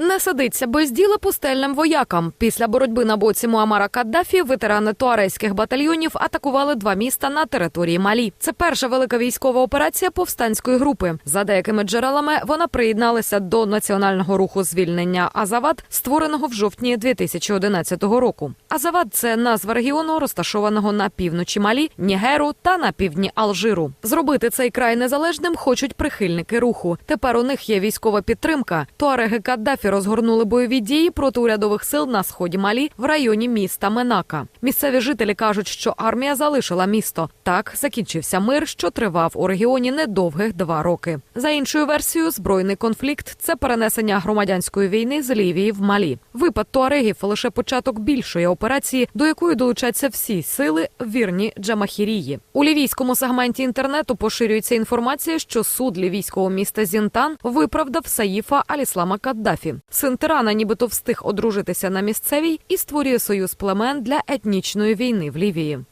Не сидиться без діла пустельним воякам. Після боротьби на боці Муамара Каддафі ветерани туарейських батальйонів атакували два міста на території Малі. Це перша велика військова операція повстанської групи. За деякими джерелами вона приєдналася до національного руху звільнення Азават, створеного в жовтні 2011 року. Азават це назва регіону, розташованого на півночі Малі, Нігеру та на півдні Алжиру. Зробити цей край незалежним хочуть прихильники руху. Тепер у них є військова підтримка. Туареги Каддафі розгорнули бойові дії проти урядових сил на сході Малі в районі міста Менака. Місцеві жителі кажуть, що армія залишила місто. Так закінчився мир, що тривав у регіоні недовгих два роки. За іншою версією, збройний конфлікт це перенесення громадянської війни з Лівії в Малі. Випад туарегів лише початок більшої операції, до якої долучаться всі сили вірні Джамахірії. У лівійському сегменті інтернету поширюється інформація, що суд лівійського міста Зінтан виправдав Саїфа Аліслама Каддафі. Син тирана, нібито встиг одружитися на місцевій і створює союз племен для етнічної війни в Лівії.